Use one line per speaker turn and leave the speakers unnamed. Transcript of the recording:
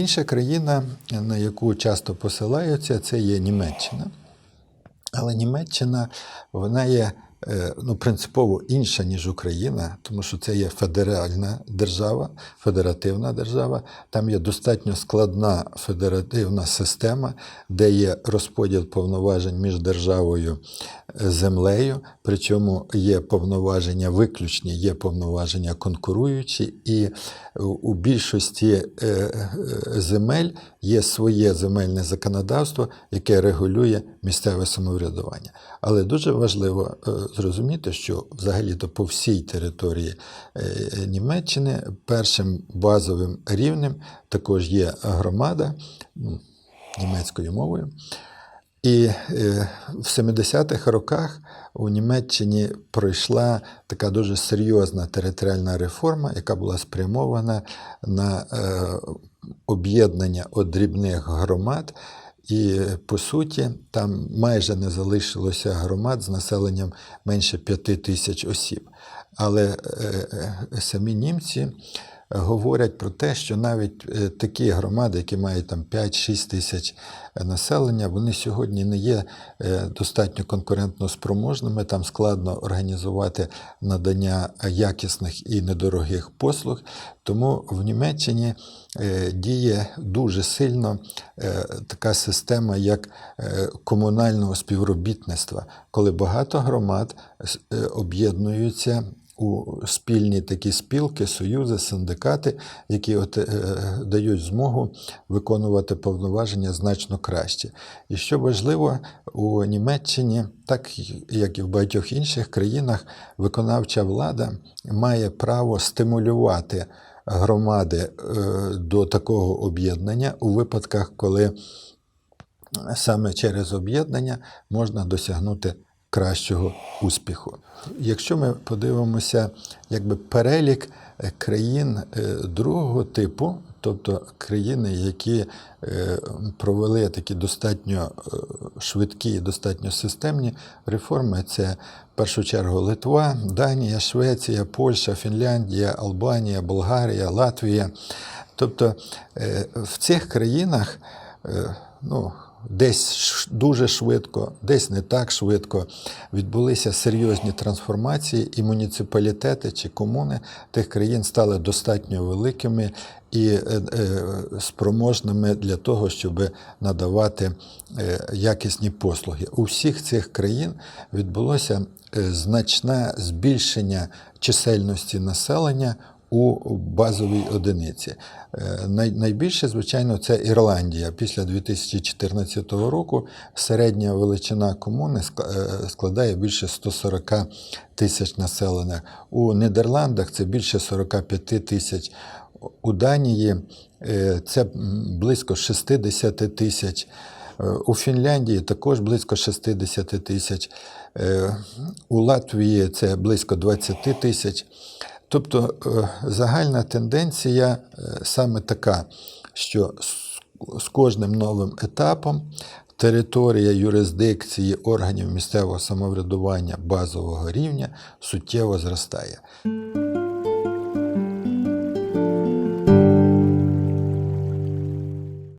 Інша країна, на яку часто посилаються, це є Німеччина. Але Німеччина вона є ну, принципово інша, ніж Україна, тому що це є федеральна держава, федеративна держава. Там є достатньо складна федеративна система, де є розподіл повноважень між державою е, землею, причому є повноваження виключні, є повноваження конкуруючі, і у більшості е, е, земель є своє земельне законодавство, яке регулює місцеве самоврядування. Але дуже важливо е, зрозуміти, що взагалі-то по всій території е, Німеччини першим базовим рівнем також є громада німецькою мовою. І е, в 70-х роках у Німеччині пройшла така дуже серйозна територіальна реформа, яка була спрямована на е, об'єднання дрібних громад. І по суті, там майже не залишилося громад з населенням менше п'яти тисяч осіб. Але е, е, самі німці говорять про те, що навіть е, такі громади, які мають там 5-6 тисяч населення, вони сьогодні не є е, достатньо конкурентно спроможними. Там складно організувати надання якісних і недорогих послуг. Тому в Німеччині е, діє дуже сильно е, така система, як е, комунального співробітництва, коли багато громад е, об'єднуються у спільні такі спілки, союзи, синдикати, які от, е, дають змогу виконувати повноваження значно краще. І що важливо, у Німеччині, так як і в багатьох інших країнах, виконавча влада має право стимулювати громади е, до такого об'єднання у випадках, коли саме через об'єднання можна досягнути кращого успіху. Якщо ми подивимося якби перелік е, країн е, другого типу, тобто країни, які е, провели такі достатньо швидкі, достатньо системні реформи, це в першу чергу Литва, Данія, Швеція, Польща, Фінляндія, Албанія, Болгарія, Латвія. Тобто в цих країнах ну, десь дуже швидко, десь не так швидко відбулися серйозні трансформації, і муніципалітети чи комуни тих країн стали достатньо великими і е, е, спроможними для того, щоб надавати е, якісні послуги. У всіх цих країн відбулося значне збільшення чисельності населення у базовій одиниці. Е, Найбільше, звичайно, це Ірландія. Після 2014 року середня величина комуни е, складає більше 140 тисяч населених. У Нідерландах це більше 45 тисяч. У Данії е, це близько 60 тисяч. У Фінляндії також близько 60 тисяч. У Латвії це близько 20 тисяч. Тобто е, загальна тенденція е, саме така, що з- кожним новим етапом територія юрисдикції органів місцевого самоврядування базового рівня суттєво зростає.